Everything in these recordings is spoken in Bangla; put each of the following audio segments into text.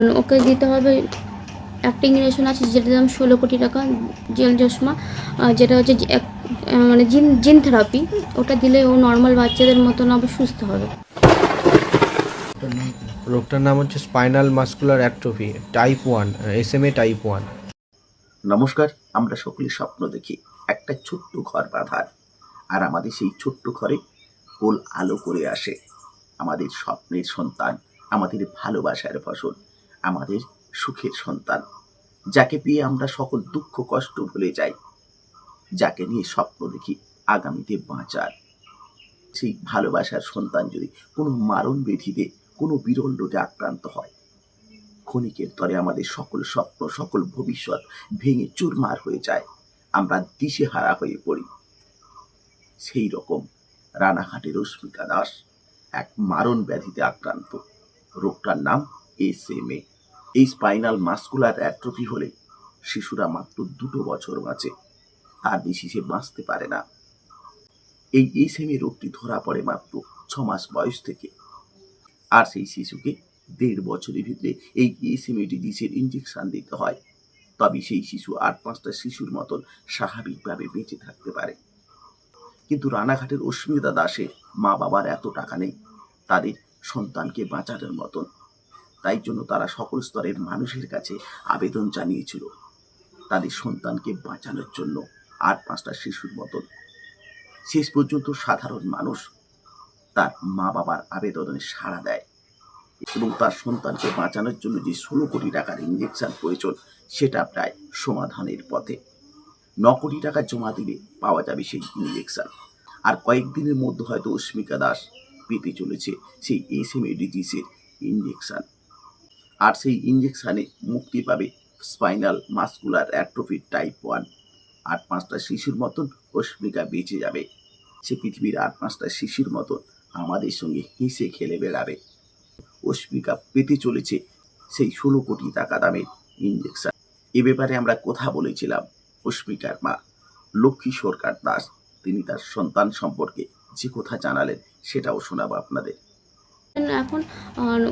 ওকে দিতে হবে। একটা ইঞ্জেকশন আছে যেটার দাম ষোলো কোটি টাকা জেল চশমা যেটা হচ্ছে এক- মানে জিন জিন থেরাপি ওটা দিলে ও নর্মাল বাচ্চাদের মতন আবার সুস্থ হবে। রোগটার নাম হচ্ছে spinal muscular atrophy type one S M A type one নমস্কার আমরা সকলে স্বপ্ন দেখি একটা ছোট্ট ঘর বাঁধার আর আমাদের সেই ছোট্ট ঘরে কোল আলো করে আসে। আমাদের স্বপ্নের সন্তান আমাদের ভালোবাসার ফসল আমাদের সুখের সন্তান, যাকে পেয়ে আমরা সকল দুঃখ, কষ্ট ভুলে যাই, যাকে নিয়ে স্বপ্ন দেখি আগামীতে বাঁচার। সেই ভালোবাসার সন্তান যদি কোনো মারণ ব্যাধিতে কোনো বিরল রোগে আক্রান্ত হয়, ক্ষণিকের তরে আমাদের সকল স্বপ্ন, সকল ভবিষ্যৎ ভেঙে চুরমার হয়ে যায়, আমরা দিশেহারা হয়ে পড়ি। সেই রকম রানাঘাটের রশ্মিকা দাস, এক মারণ ব্যাধিতে আক্রান্ত। রোগটার নাম এস এম এ। এই স্পাইনাল মাস্কুলার অ্যাট্রফি হলে শিশুরা মাত্র দুটো বছর বাঁচে, আর বেশি সে বাঁচতে পারে না। এই এস এম এ রোগটি ধরা পড়ে মাত্র ছ মাস বয়স থেকে। আর সেই শিশুকে দেড় বছরের ভিতরে এই এসএমএ ডিজিসের ইঞ্জেকশন দিতে হয়। তবে সেই শিশু আট পাঁচটা শিশুর মতন স্বাভাবিকভাবে বেঁচে থাকতে পারে। কিন্তু রানাঘাটের অস্মিতা দাসের মা বাবার এত টাকা নেই, তাদের সন্তানকে বাঁচানোর মতন। তাই জন্য তারা সকল স্তরের মানুষের কাছে আবেদন জানিয়েছিল, তাদের সন্তানকে বাঁচানোর জন্য আট পাঁচটা শিশুর মতন। শেষ পর্যন্ত সাধারণ মানুষ তার মা বাবার আবেদনে সাড়া দেয় এবং তার সন্তানকে বাঁচানোর জন্য যে ষোলো কোটি টাকার ইঞ্জেকশন প্রয়োজন, সেটা প্রায় সমাধানের পথে। ন কোটি টাকা জমা দিলে পাওয়া যাবে সেই ইঞ্জেকশন আর কয়েকদিনের মধ্যে হয়তো অস্মিকা দাস পেতে চলেছে সেই এস এম এডিজিসের ইঞ্জেকশন আর সেই ইঞ্জেকশানে মুক্তি পাবে spinal muscular atrophy type one. আট পাঁচটা শিশুর মতন অস্মিকা বেঁচে যাবে। সে পৃথিবীর আট পাঁচটা শিশুর মতন আমাদের সঙ্গে হেসে খেলে বেড়াবে। অস্মিকা পেতে চলেছে সেই ষোলো কোটি টাকা দামের ইঞ্জেকশন এ ব্যাপারে আমরা কথা বলেছিলাম অস্মিকার মা, লক্ষ্মী সরকার দাস। তিনি তার সন্তান সম্পর্কে যে কথা জানালেন সেটাও শোনাবো আপনাদের। এখন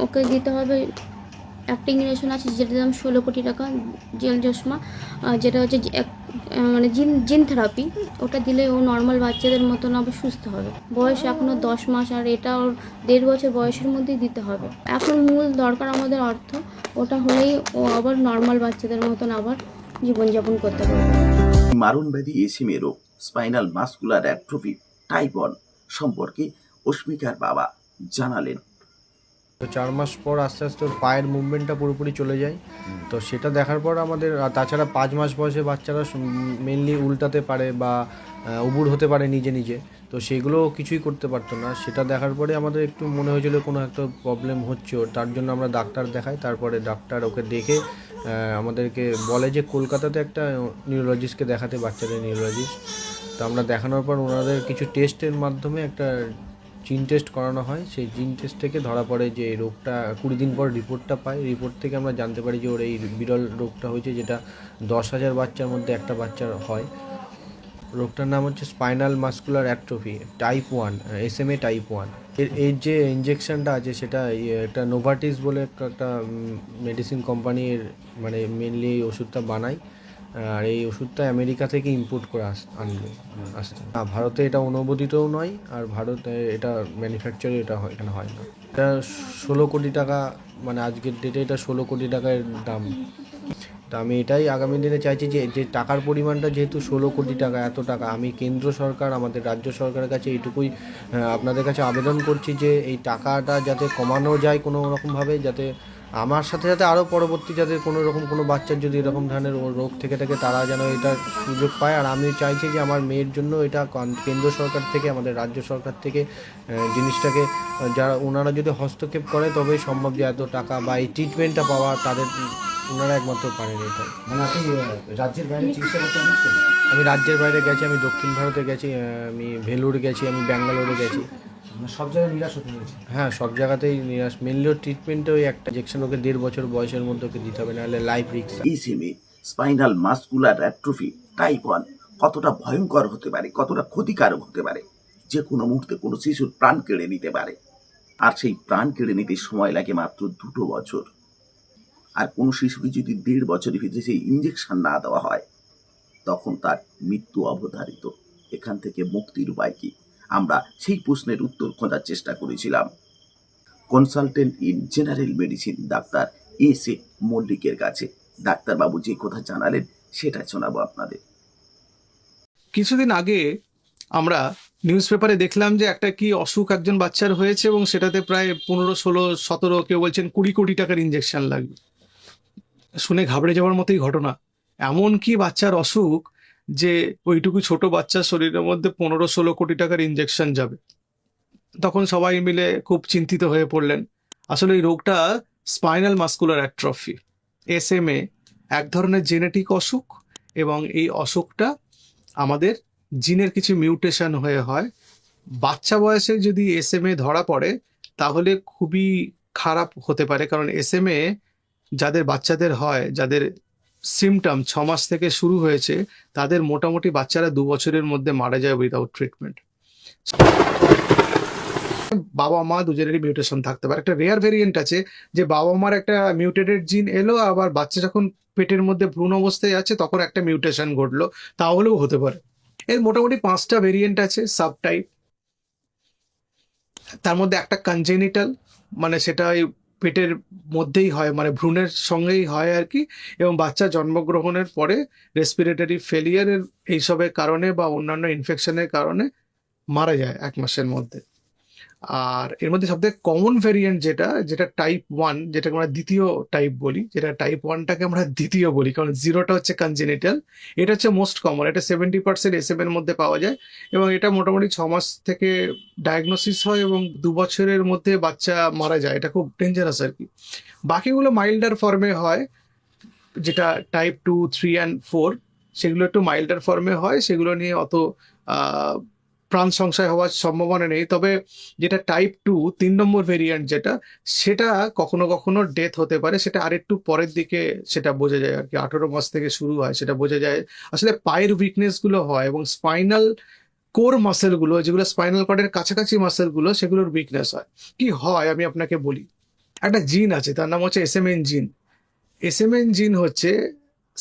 ওকে দিতে হবে একটা ইঞ্জেকশন আছে যেটার দাম ষোলো কোটি টাকা, জেল চশমা যেটা হচ্ছে মানে জিন জিন থেরাপি ওটা দিলে ও নর্মাল বাচ্চাদের মতন আবার সুস্থ হবে। বয়স এখনও দশ মাস, আর এটা ওর দেড় বছর বয়সের মধ্যেই দিতে হবে। এখন মূল দরকার আমাদের অর্থ, ওটা হলেই ও আবার নর্মাল বাচ্চাদের মতন আবার জীবনযাপন করতে পারবে। মারণ ব্যাধি এসিমে রোগ spinal muscular atrophy type one সম্পর্কে অস্মিকার বাবা জানালেন। তো চার মাস পর আস্তে আস্তে ওর পায়ের মুভমেন্টটা পুরোপুরি চলে যায়। তো সেটা দেখার পর আমাদের তাছাড়া পাঁচ মাস বয়সে বাচ্চারা মেনলি উল্টাতে পারে বা উবুর হতে পারে নিজে নিজে। তো সেগুলো কিছুই করতে পারতো না। সেটা দেখার পরে আমাদের একটু মনে হয়েছিল কোনো একটা প্রবলেম হচ্ছে তার জন্য আমরা ডাক্তার দেখাই। তারপরে ডাক্তার ওকে দেখে আমাদেরকে বলে যে কলকাতাতে একটা নিউরোলজিস্টকে দেখাতে, বাচ্চাদের নিউরোলজিস্ট তো আমরা দেখানোর পর ওনাদের কিছু টেস্টের মাধ্যমে একটা জিন টেস্ট করানো হয়, সেই জিন টেস্ট থেকে ধরা পড়ে যে রোগটা, কুড়ি দিন পর রিপোর্টটা পাই রিপোর্ট থেকে আমরা জানতে পারি যে ওর এই বিরল রোগটা হয়েছে, যেটা দশ হাজার বাচ্চার মধ্যে একটা বাচ্চার হয়। রোগটার নাম হচ্ছে spinal muscular atrophy, type one, S M A type one. এর এর যে ইঞ্জেকশনটা আছে, সেটা একটা নোভাটিস বলে একটা একটা মেডিসিন কোম্পানির মানে মেনলি এই ওষুধটা বানায়। আর এই ওষুধটা আমেরিকা থেকে ইম্পোর্ট করে আস, আনবে, আসতে। না, ভারতে এটা অনুমোদিতও নয়, আর ভারতে এটা ম্যানুফ্যাকচারে এটা এখানে হয় না। এটা ষোলো কোটি টাকা মানে আজকের ডেটে এটা ষোলো কোটি টাকার দাম। তা আমি এটাই আগামী দিনে চাইছি যে যে টাকার পরিমাণটা যেহেতু ষোলো কোটি টাকা, এত টাকা, আমি কেন্দ্র সরকার, আমাদের রাজ্য সরকারের কাছে এইটুকুই আপনাদের কাছে আবেদন করছি যে, এই টাকাটা যাতে কমানো যায় কোনো রকমভাবে, যাতে আমার সাথে সাথে আরও পরবর্তী যাদের কোনো রকম কোনো বাচ্চার যদি এরকম ধরনের রোগ থেকে থাকে তারা যেন এটার সুযোগ পায়। আর আমি চাইছি যে আমার মেয়ের জন্য এটা কন- কেন্দ্র সরকার থেকে আমাদের রাজ্য সরকার থেকে জিনিসটাকে যারা ওনারা যদি হস্তক্ষেপ করে তবেই সম্ভব যে এত টাকা বা এই ট্রিটমেন্টটা পাওয়া তাদের ওনারা একমাত্র পারেন এটা। মানে আপনি রাজ্যের বাইরে চিকিৎসা করতে আমি রাজ্যের বাইরে গেছি আমি দক্ষিণ ভারতে গেছি আমি ভেলুর গেছি আমি ব্যাঙ্গালোরে গেছি। সব জায়গায় নিরাশ হতে হয়েছে। হ্যাঁ সব জায়গাতেই নিরাশ। মেনলি ওর ট্রিটমেন্টে ওই একটা ইঞ্জেকশন ওকে দেড় বছর বয়সের মধ্যে ওকে দিতে হবে নাহলে লাইফ রিক্স SMA spinal muscular atrophy type one কতটা ভয়ঙ্কর হতে পারে কতটা ক্ষতিকারক হতে পারে যে কোনো মুহূর্তে কোনো শিশুর প্রাণ কেড়ে নিতে পারে। আর সেই প্রাণ কেড়ে নিতে সময় লাগে মাত্র দুটো বছর। আর কোনো শিশুকে যদি দেড় বছরের ভিতরে সেই ইঞ্জেকশন না দেওয়া হয় তখন তার মৃত্যু অবধারিত। এখান থেকে মুক্তির উপায় কি? আমরা সেই প্রশ্নের উত্তর খোঁজার চেষ্টা করেছিলাম। কনসালটেন্ট ইন জেনারেল মেডিসিন ডাক্তার এস এ মল্লিকের কাছে। ডাক্তারবাবু যে কথা জানালেন, সেটা শোনাবো আপনাদের। কিছুদিন আগে আমরা নিউজ পেপারে দেখলাম যে একটা কি অসুখ একজন বাচ্চার হয়েছে এবং সেটাতে প্রায় পনেরো, ষোলো, সতেরো, কেউ বলছেন কুড়ি কোটি টাকার ইঞ্জেকশন লাগবে। শুনে ঘাবড়ে যাওয়ার মতোই ঘটনা। এমন কি বাচ্চার অসুখ যে ওইটুকু ছোট বাচ্চার শরীরের মধ্যে পনেরো ষোলো কোটি টাকার ইঞ্জেকশন যাবে। তখন সবাই মিলে খুব চিন্তিত হয়ে পড়লেন। আসলে এই রোগটা spinal muscular atrophy S M A এক ধরনের জেনেটিক অসুখ এবং এই অসুখটা আমাদের জিনের কিছু মিউটেশন হয়ে হয়। বাচ্চা বয়সে যদি এস এম এ ধরা পড়ে, তাহলে খুবই খারাপ হতে পারে। কারণ এস এম এ যাদের বাচ্চাদের হয়, যাদের সিমটম ছ মাস থেকে শুরু হয়েছে, তাদের মোটামুটি বাচ্চারা দু বছরের মধ্যে মারা যায় উইদাউট ট্রিটমেন্ট বাবা মা দুজনেরই মিউটেশন থাকতে পারে। একটা রেয়ার ভেরিয়েন্ট আছে যে বাবা মার একটা মিউটেটেড জিন এলো, আবার বাচ্চা যখন পেটের মধ্যে ভ্রূণ অবস্থায় আছে, তখন একটা মিউটেশন ঘটলো। তাহলেও হতে পারে। এর মোটামুটি পাঁচটা ভেরিয়েন্ট আছে সাব টাইপ তার মধ্যে একটা কনজেনিটাল মানে সেটা পেটের মধ্যেই হয় মানে ভ্রূণের সঙ্গেই হয় আর কি, এবং বাচ্চা জন্মগ্রহণের পরে রেসপিরেটরি ফেলিয়ারের এইসবের কারণে বা অন্যান্য ইনফেকশনের কারণে মারা যায় এক মাসের মধ্যে। আর এর মধ্যে সবথেকে কমন ভেরিয়েন্ট যেটা যেটা টাইপ ওয়ান যেটাকে আমরা দ্বিতীয় টাইপ বলি, যেটা টাইপ ওয়ানটাকে আমরা দ্বিতীয় বলি, কারণ জিরোটা হচ্ছে কনজেনিটাল এটা হচ্ছে মোস্ট কমন এটা সেভেন্টি পার্সেন্ট এস এর মধ্যে পাওয়া যায়, এবং এটা মোটামুটি ছ মাস থেকে ডায়াগনোসিস হয় এবং দু বছরের মধ্যে বাচ্চা মারা যায়, এটা খুব ডেঞ্জারাস আর কি। বাকিগুলো মাইল্ডার ফর্মে হয়, যেটা type two three and four সেগুলো একটু মাইল্ডার ফর্মে হয়, সেগুলো নিয়ে অত প্রাণ সংশয় হওয়ার সম্ভাবনা নেই। তবে যেটা টাইপ টু তিন নম্বর ভেরিয়েন্ট যেটা, সেটা কখনো কখনো ডেথ হতে পারে। সেটা আরেকটু পরের দিকে সেটা বোঝা যায় আর কি। আঠেরো মাস থেকে শুরু হয়, সেটা বোঝা যায়। আসলে পায়ের উইকনেসগুলো হয় এবং স্পাইনাল কোর মাসেলগুলো, যেগুলো স্পাইনাল কর্ডের কাছাকাছি মাসেলগুলো, সেগুলোর উইকনেস হয়। কি হয়? আমি আপনাকে বলি। একটা জিন আছে, তার নাম হচ্ছে এসএমএন জিন এসএমএন জিন হচ্ছে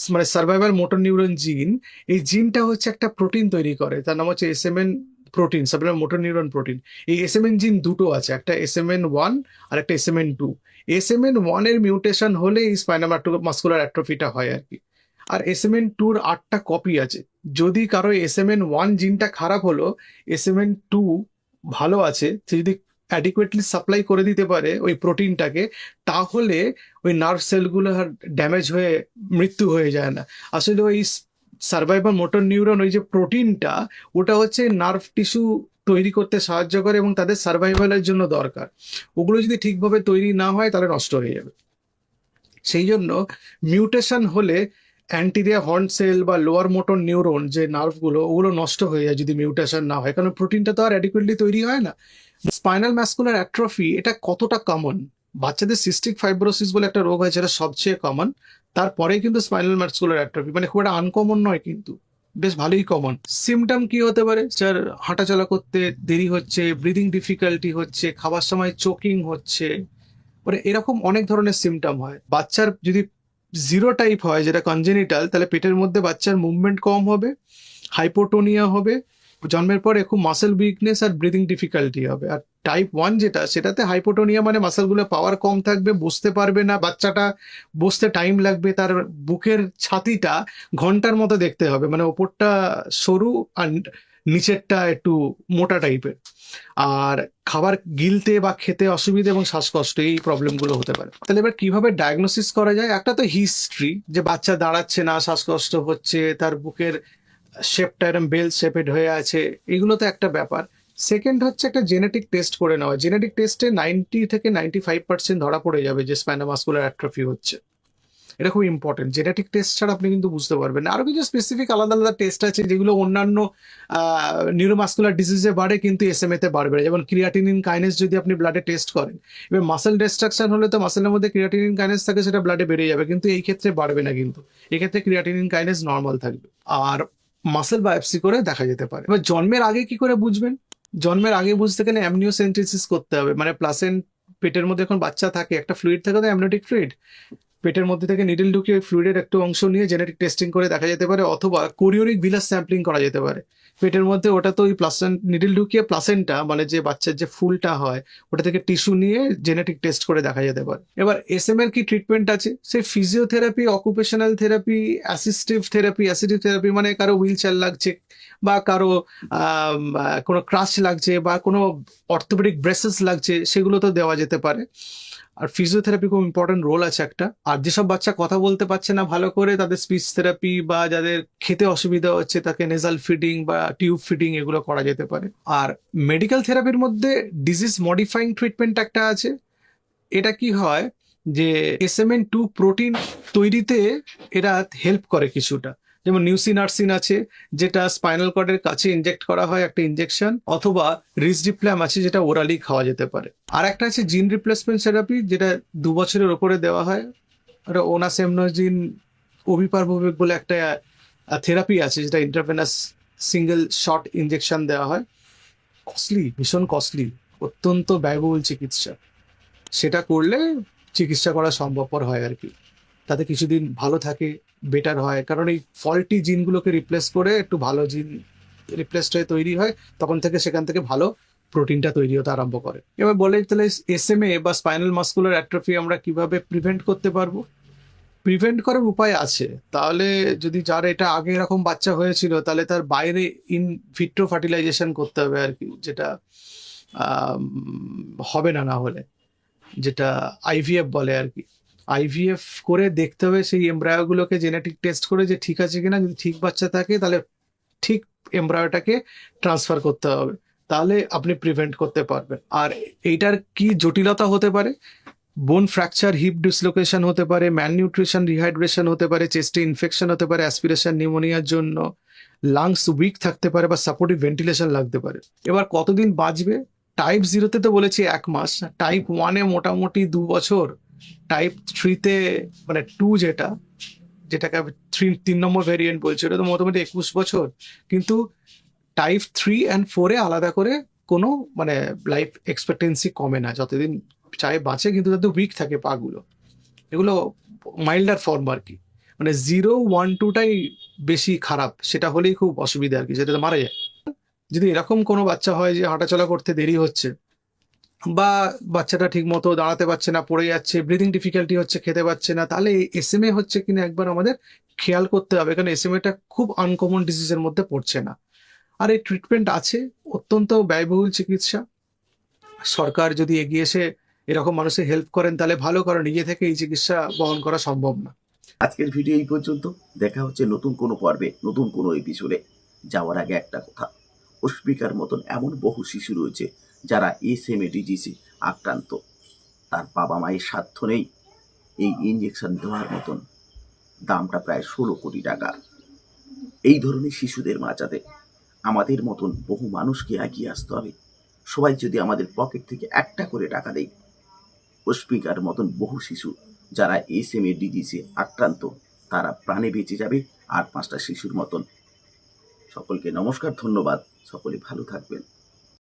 মানে সার্ভাইভাল মোটর নিউরন জিন এই জিনটা হচ্ছে একটা প্রোটিন তৈরি করে। তার নাম হচ্ছে SMN protein survival motor neuron protein এই এসএমএন জিন দুটো আছে, একটা এসএমএন ওয়ান আর একটা এসএমএন টু এসএমএন ওয়ানের মিউটেশন হলে এই স্পাইনাল মাস্কুলার অ্যাট্রফিটা হয় আর কি। আর এস এম এসএমএন টুর আটটা কপি আছে। যদি কারও এস এম এন ওয়ান জিনটা খারাপ হলো এস এম এন টু ভালো আছে, সে যদি অ্যাডিকুয়েটলি সাপ্লাই করে দিতে পারে ওই প্রোটিনটাকে তাহলে ওই নার্ভ সেলগুলো ড্যামেজ হয়ে মৃত্যু হয়ে যায় না। আসলে ওই সার্ভাইভাল মোটর নিউরন ওই যে প্রোটিনটা, ওটা হচ্ছে নার্ভ টিস্যু তৈরি করতে সাহায্য করে এবং তাদের সার্ভাইভালের জন্য দরকার। ওগুলো যদি ঠিকভাবে তৈরি না হয়, তাহলে নষ্ট হয়ে যাবে। সেই জন্য মিউটেশন হলে অ্যান্টিরিয়া হর্ন সেল বা লোয়ার মোটর নিউরন যে নার্ভগুলো, ওগুলো নষ্ট হয়ে যায় যদি মিউটেশন না হয়। কারণ প্রোটিনটা তো আর অ্যাডিকুয়েটলি তৈরি হয় না। স্পাইনাল ম্যাসকুলার অ্যাট্রফি এটা কতটা কমন বাচ্চাদের সিস্টিক ফাইব্রোসিস বলে একটা রোগ হয় যেটা সবচেয়ে কমন তারপরে কিন্তু স্পাইনাল ম্যাসকুলার অ্যাট্রফি মানে খুব একটা আনকমন নয় কিন্তু, বেশ ভালোই কমন সিমটম কি হতে পারে? যার হাঁটাচলা করতে দেরি হচ্ছে ব্রিদিং ডিফিকাল্টি হচ্ছে, খাবার সময় চোকিং হচ্ছে মানে এরকম অনেক ধরনের সিমটম হয়। বাচ্চার যদি জিরো টাইপ হয়, যেটা কনজেনিটাল তাহলে পেটের মধ্যে বাচ্চার মুভমেন্ট কম হবে হাইপোটোনিয়া হবে জন্মের পরে খুব মাসেল উইকনেস আর ব্রিদিং ডিফিকাল্টি হবে। আর টাইপ ওয়ান যেটা, সেটাতে হাইপোটোনিয়া মানে মাসেলগুলো পাওয়ার কম থাকবে, বসতে পারবে না, বাচ্চাটা বসতে টাইম লাগবে, তার বুকের ছাতিটা ঘণ্টার মতো দেখতে হবে মানে ওপরটা সরু আর নিচেরটা একটু মোটা টাইপের আর খাবার গিলতে বা খেতে অসুবিধা এবং শ্বাসকষ্ট, এই প্রবলেমগুলো হতে পারে। তাহলে এবার কীভাবে ডায়াগনোসিস করা যায়? একটা তো হিস্ট্রি যে বাচ্চা দাঁড়াচ্ছে না, শ্বাসকষ্ট হচ্ছে, তার বুকের শেপটা এরম বেল শেপেড হয়ে আছে এগুলো তো একটা ব্যাপার। সেকেন্ড হচ্ছে একটা জেনেটিক টেস্ট করে নেওয়া। জেনেটিক টেস্টে নাইনটি থেকে নাইনটি ফাইভ পার্সেন্ট ধরা পড়ে যাবে যে স্প্যানামাস্কুলার অ্যাট্রফি হচ্ছে। এটা খুব ইম্পর্টেন্ট জেনেটিক টেস্ট ছাড়া আপনি কিন্তু বুঝতে পারবেন না। আরও কিছু স্পেসিফিক আলাদা আলাদা টেস্ট আছে যেগুলো অন্যান্য নিউরোমাস্কুলার ডিজিজে বাড়ে কিন্তু এস এম এতে বাড়বে যেমন ক্রিয়াটিনিন কাইনেস যদি আপনি ব্লাডে টেস্ট করেন, এবার মাসেল ডিস্ট্রাকশন হলে তো মাসেলের মধ্যে ক্রিয়াটিনিন কাইনেস থাকে, সেটা ব্লাডে বেড়ে যাবে। কিন্তু এই ক্ষেত্রে বাড়বে না কিন্তু। এক্ষেত্রে ক্রিয়াটিনিন কাইনেস নর্মাল থাকবে। আর মাসেল বায়োপসি করে দেখা যেতে পারে। এবার জন্মের আগে কি করে বুঝবেন? জন্মের আগে বুঝতে গেলে অ্যামনিওসেন্ট্রিসিস করতে হবে। মানে প্লাসেন্ট পেটের মধ্যে এখন বাচ্চা থাকে, একটা ফ্লুইড থাকে তো অ্যামনিওটিক ফ্লুইড পেটের মধ্যে থেকে নিডল ঢুকিয়ে ফ্লুইডের একটু অংশ নিয়ে জেনেটিক টেস্টিং করে দেখা যেতে পারে, অথবা কোরিওরিক ভিলাস স্যাম্পলিং করা যেতে পারে। পেটের মধ্যে ওটা তো ওই প্লাসেন্ট নিডল ঢুকিয়ে প্লাসেন্টা মানে যে বাচ্চার যে ফুলটা হয়, ওটা থেকে টিস্যু নিয়ে জেনেটিক টেস্ট করে দেখা যেতে পারে। এবার এস এম এর কি ট্রিটমেন্ট আছে? সে physiotherapy occupational therapy assistive therapy assistive therapy মানে কারও হুইল চেয়ার লাগছে বা কারও কোনো ক্রাশ লাগছে বা কোনো অর্থোপেডিক ব্রেসেস লাগছে, সেগুলো তো দেওয়া যেতে পারে। আর ফিজিওথেরাপি খুব ইম্পর্টেন্ট রোল আছে একটা। আর যেসব বাচ্চা কথা বলতে পারছে না ভালো করে, তাদের স্পিচ থেরাপি বা যাদের খেতে অসুবিধা হচ্ছে, তাকে নেজাল ফিডিং বা টিউব ফিডিং এগুলো করা যেতে পারে। আর মেডিকেল থেরাপির মধ্যে ডিজিজ মডিফাইং ট্রিটমেন্ট একটা আছে। এটা কি হয় যে এসএমএন টু প্রোটিন তৈরিতে এরা হেল্প করে কিছুটা। যেমন নিউসিনার্সিন আছে, যেটা স্পাইনাল কর্ডের কাছে ইনজেক্ট করা হয় একটা ইনজেকশন অথবা রিসডিপ্ল্যাম আছে যেটা ওরালি খাওয়া যেতে পারে। আর একটা আছে জিন রিপ্লেসমেন্ট থেরাপি যেটা দু বছরের ওপরে দেওয়া হয়। ওটা ওনাসেমনোজিন অভিপারভবিক বলে একটা থেরাপি আছে, যেটা ইন্টারভেনাস সিঙ্গেল শর্ট ইনজেকশন দেওয়া হয়। কস্টলি ভীষণ কস্টলি অত্যন্ত ব্যয়বহুল চিকিৎসা। সেটা করলে চিকিৎসা করা সম্ভবপর হয় আর কি। তাতে কিছুদিন ভালো থাকে বেটার হয়। কারণ এই ফল্টি জিনগুলোকে রিপ্লেস করে একটু ভালো জিন রিপ্লেসড হয়ে তৈরি হয়, তখন থেকে সেখান থেকে ভালো প্রোটিনটা তৈরি হতে আরম্ভ করে। এবার বলে তাহলে এস এম এ বা স্পাইনাল মাস্কুলার অ্যাট্রফি আমরা কীভাবে প্রিভেন্ট করতে পারব? প্রিভেন্ট করার উপায় আছে। তাহলে যদি যার এটা আগে এরকম বাচ্চা হয়েছিল, তাহলে তার বাইরে ইন ভিট্রো ফার্টিলাইজেশন করতে হবে আর কি, যেটা হবে না না হলে, যেটা আইভিএফ বলে আর কি। আইভিএফ করে দেখতে হবে সেই এমব্রায়োগুলোকে জেনেটিক টেস্ট করে যে ঠিক আছে কিনা, যদি ঠিক বাচ্চা থাকে তাহলে ঠিক এমব্রায়োটাকে ট্রান্সফার করতে হবে। তাহলে আপনি প্রিভেন্ট করতে পারবেন। আর এইটার কি জটিলতা হতে পারে? বোন ফ্র্যাকচার হিপ ডিসলোকেশন হতে পারে ম্যালনিউট্রিশন রিহাইড্রেশন হতে পারে চেস্টে ইনফেকশন হতে পারে অ্যাসপিরেশন নিউমোনিয়ার জন্য। লাংস উইক থাকতে পারে বা সাপোর্টিভ ভেন্টিলেশন লাগতে পারে। এবার কতদিন বাঁচবে? টাইপ জিরোতে তো বলেছি এক মাস। টাইপ ওয়ানে মোটামুটি দু বছর। টাইপ থ্রিতে মানে টু যেটা, যেটাকে থ্রি তিন নম্বর ভেরিয়েন্ট বলছে, ওটা তো মোটামুটি একুশ বছর। কিন্তু টাইপ থ্রি অ্যান্ড ফোরে আলাদা করে কোনো মানে লাইফ এক্সপেক্টেন্সি কমে না। যতদিন চায় বাঁচে, কিন্তু তাদের উইক থাকে পাগুলো। এগুলো মাইল্ডার ফর্ম আর কি। মানে জিরো ওয়ান টুটাই বেশি খারাপ। সেটা হলেই খুব অসুবিধা আর কি যেটাতে মারা যায়। যদি এরকম কোনো বাচ্চা হয় যে হাঁটাচলা করতে দেরি হচ্ছে বা বাচ্চাটা ঠিক মতো দাঁড়াতে পারছে না, পড়ে যাচ্ছে ব্রিদিং ডিফিকাল্টি হচ্ছে, খেতে পারছে না, তাহলে এস এম এ হচ্ছে কিনা একবার আমাদের খেয়াল করতে হবে, কারণ এস এম এটা খুব আনকমন ডিজিজের মধ্যে পড়ছে না। আর এই ট্রিটমেন্ট আছে, অত্যন্ত ব্যয়বহুল চিকিৎসা। সরকার যদি এগিয়ে এসে এরকম মানুষের হেল্প করেন, তাহলে ভালো, কারণ নিজে থেকে এই চিকিৎসা বহন করা সম্ভব না। আজকের ভিডিও এই পর্যন্ত। দেখা হচ্ছে নতুন কোনো পর্বে, নতুন কোনো এপিসোডে যাওয়ার আগে একটা কথা অস্পিকার মতন এমন বহু শিশু রয়েছে যারা এস এম এ ডিজিসে আক্রান্ত, তার বাবা মায়ের সাধ্য নেই। এই ইঞ্জেকশন দেওয়ার মতন দামটা প্রায় ষোলো কোটি টাকা। এই ধরনের শিশুদের বাঁচাতে আমাদের মতন বহু মানুষকে এগিয়ে আসতে হবে। সবাই যদি আমাদের পকেট থেকে একটা করে টাকা দেয় অস্পিকার মতন বহু শিশু যারা এস এম এ ডিজিসে আক্রান্ত, তারা প্রাণে বেঁচে যাবে আর পাঁচটা শিশুর মতন। সকলকে নমস্কার, ধন্যবাদ। সকলে ভালো থাকবেন।